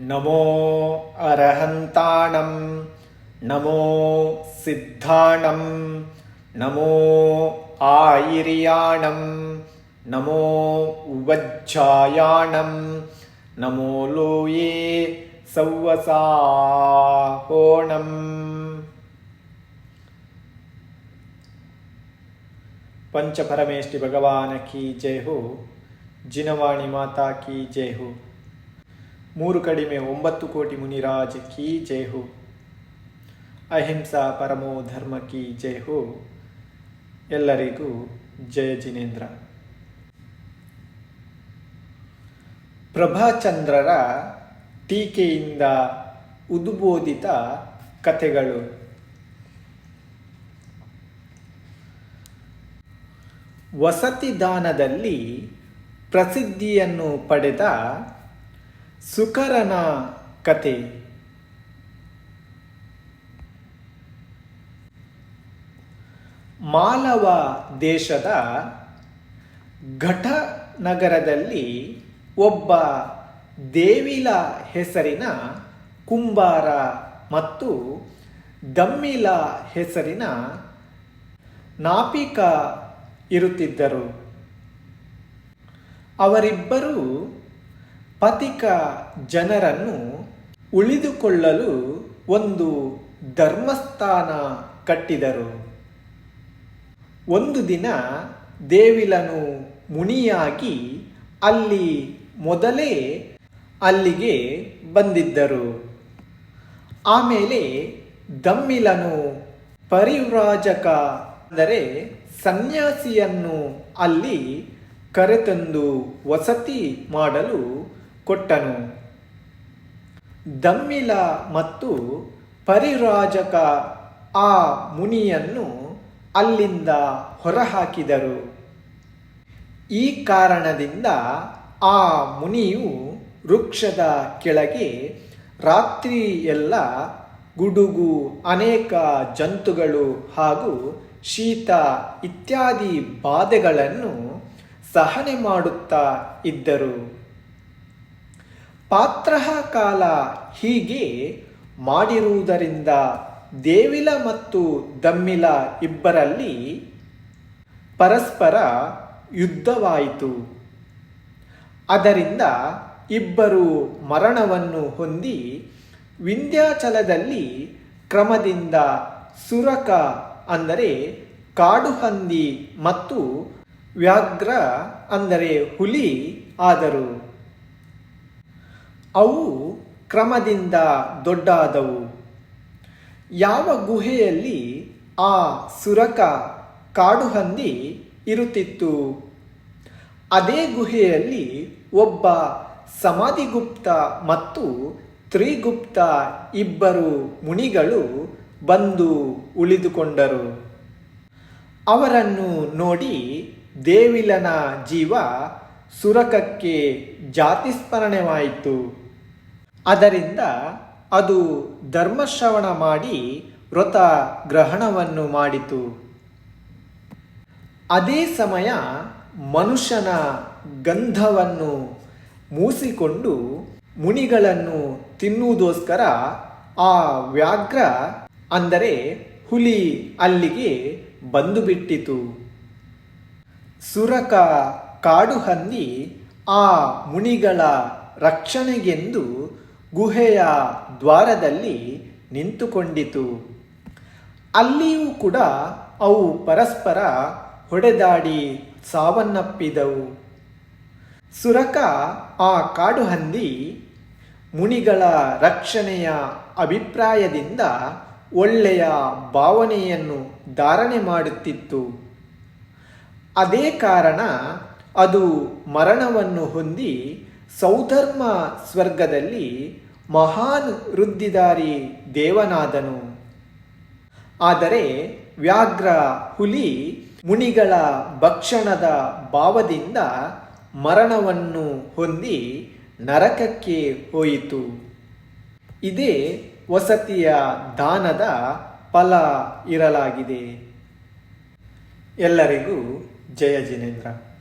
नमो अरहन्ताणं नमो सिद्धाणं नमो आयिर्याणं नमो उवज्झायाणं नमो लोये सौवसाहोणं पंचपरमेष्टि भगवान की जय हो जिनवाणी माता की जय हो ಮೂರು ಕಡಿಮೆ ಒಂಬತ್ತು ಕೋಟಿ ಮುನಿರಾಜ್ ಕಿ ಹೋ ಅಹಿಂಸಾ ಪರಮೋ ಧರ್ಮ ಕಿ ಹೋ ಎಲ್ಲರಿಗೂ ಜಯ ಜಿನೇಂದ್ರ. ಪ್ರಭಾಚಂದ್ರರ ಟೀಕೆಯಿಂದ ಉದ್ಬೋಧಿತ ಕಥೆಗಳು. ವಸತಿ ದಾನದಲ್ಲಿ ಪ್ರಸಿದ್ಧಿಯನ್ನು ಪಡೆದ ಸುಕರನ ಕತೆ. ಮಾಲವ ದೇಶದ ಘಟ ನಗರದಲ್ಲಿ ಒಬ್ಬ ದೇವಿಲ ಹೆಸರಿನ ಕುಂಬಾರ ಮತ್ತು ದಮ್ಮಿಲ ಹೆಸರಿನ ನಾಪಿಕ ಇರುತ್ತಿದ್ದರು. ಅವರಿಬ್ಬರೂ ಪತಿಕ ಜನರನ್ನು ಉಳಿದುಕೊಳ್ಳಲು ಒಂದು ಧರ್ಮಸ್ಥಾನ ಕಟ್ಟಿದರು. ಒಂದು ದಿನ ದೇವಿಲನು ಮುನಿಯಾಗಿ ಅಲ್ಲಿ ಮೊದಲೇ ಅಲ್ಲಿಗೆ ಬಂದಿದ್ದರು. ಆಮೇಲೆ ದಮ್ಮಿಲನು ಪರಿವ್ರಾಜಕ ಅಂದರೆ ಸನ್ಯಾಸಿಯನ್ನು ಅಲ್ಲಿ ಕರೆತಂದು ವಸತಿ ಮಾಡಲು ಕೊಟ್ಟನು. ದಮ್ಮಿಲ ಮತ್ತು ಪರಿರಾಜಕ ಆ ಮುನಿಯನ್ನು ಅಲ್ಲಿಂದ ಹೊರಹಾಕಿದರು. ಈ ಕಾರಣದಿಂದ ಆ ಮುನಿಯು ವೃಕ್ಷದ ಕೆಳಗೆ ರಾತ್ರಿಯೆಲ್ಲ ಗುಡುಗು, ಅನೇಕ ಜಂತುಗಳು ಹಾಗೂ ಶೀತ ಇತ್ಯಾದಿ ಬಾಧೆಗಳನ್ನು ಸಹನೆ ಮಾಡುತ್ತಾ ಇದ್ದರು. ಪಾತ್ರಹ ಕಾಲ ಹೀಗೆ ಮಾಡಿರುವುದರಿಂದ ದೇವಿಲ ಮತ್ತು ದಮ್ಮಿಲ ಇಬ್ಬರಲ್ಲಿ ಪರಸ್ಪರ ಯುದ್ಧವಾಯಿತು. ಅದರಿಂದ ಇಬ್ಬರು ಮರಣವನ್ನು ಹೊಂದಿ ವಿಂಧ್ಯಾಚಲದಲ್ಲಿ ಕ್ರಮದಿಂದ ಸುರಕ ಅಂದರೆ ಕಾಡುಹಂದಿ ಮತ್ತು ವ್ಯಾಘ್ರ ಅಂದರೆ ಹುಲಿ ಆದರು. ಅವು ಕ್ರಮದಿಂದ ದೊಡ್ಡಾದವು. ಯಾವ ಗುಹೆಯಲ್ಲಿ ಆ ಸುರಕ ಕಾಡುಹಂದಿ ಇರುತ್ತಿತ್ತು? ಅದೇ ಗುಹೆಯಲ್ಲಿ ಒಬ್ಬ ಸಮಾಧಿಗುಪ್ತ ಮತ್ತು ತ್ರಿಗುಪ್ತ ಇಬ್ಬರು ಮುನಿಗಳು ಬಂದು ಉಳಿದುಕೊಂಡರು. ಅವರನ್ನು ನೋಡಿ ದೇವಿಲನ ಜೀವ ಸುರಕಕ್ಕೆ ಜಾತಿಸ್ಮರಣೆವಾಯಿತು. ಅದರಿಂದ ಅದು ಧರ್ಮಶ್ರವಣ ಮಾಡಿ ವ್ರತ ಗ್ರಹಣವನ್ನು ಮಾಡಿತು. ಅದೇ ಸಮಯ ಮನುಷ್ಯನ ಗಂಧವನ್ನು ಮೂಸಿಕೊಂಡು ಮುನಿಗಳನ್ನು ತಿನ್ನುವುದೋಸ್ಕರ ಆ ವ್ಯಾಘ್ರ, ಅಂದರೆ ಹುಲಿ ಅಲ್ಲಿಗೆ ಬಂದು ಬಿಟ್ಟಿತು ಸುರಕ ಕಾಡು ಹಂದಿ ಆ ಮುನಿಗಳ ರಕ್ಷಣೆಗೆಂದು ಗುಹೆಯ ದ್ವಾರದಲ್ಲಿ ನಿಂತುಕೊಂಡಿತು. ಅಲ್ಲಿಯೂ ಕೂಡ ಅವು ಪರಸ್ಪರ ಹೊಡೆದಾಡಿ ಸಾವನ್ನಪ್ಪಿದವು. ಸುರಕ ಆ ಕಾಡು ಹಂದಿ ಮುನಿಗಳ ರಕ್ಷಣೆಯ ಅಭಿಪ್ರಾಯದಿಂದ ಒಳ್ಳೆಯ ಭಾವನೆಯನ್ನು ಧಾರಣೆ ಮಾಡುತ್ತಿತ್ತು. ಅದೇ ಕಾರಣ ಅದು ಮರಣವನ್ನು ಹೊಂದಿ ಸೌಧರ್ಮ ಸ್ವರ್ಗದಲ್ಲಿ ಮಹಾನ್ ವೃದ್ಧಿದಾರಿ ದೇವನಾದನು. ಆದರೆ ವ್ಯಾಘ್ರ ಹುಲಿ ಮುನಿಗಳ ಭಕ್ಷಣದ ಭಾವದಿಂದ ಮರಣವನ್ನು ಹೊಂದಿ ನರಕಕ್ಕೆ ಹೋಯಿತು. ಇದೇ ವಸತಿಯ ದಾನದ ಫಲ ಇರಲಾಗಿದೆ. ಎಲ್ಲರಿಗೂ ಜಯ ಜಿನೇಂದ್ರ.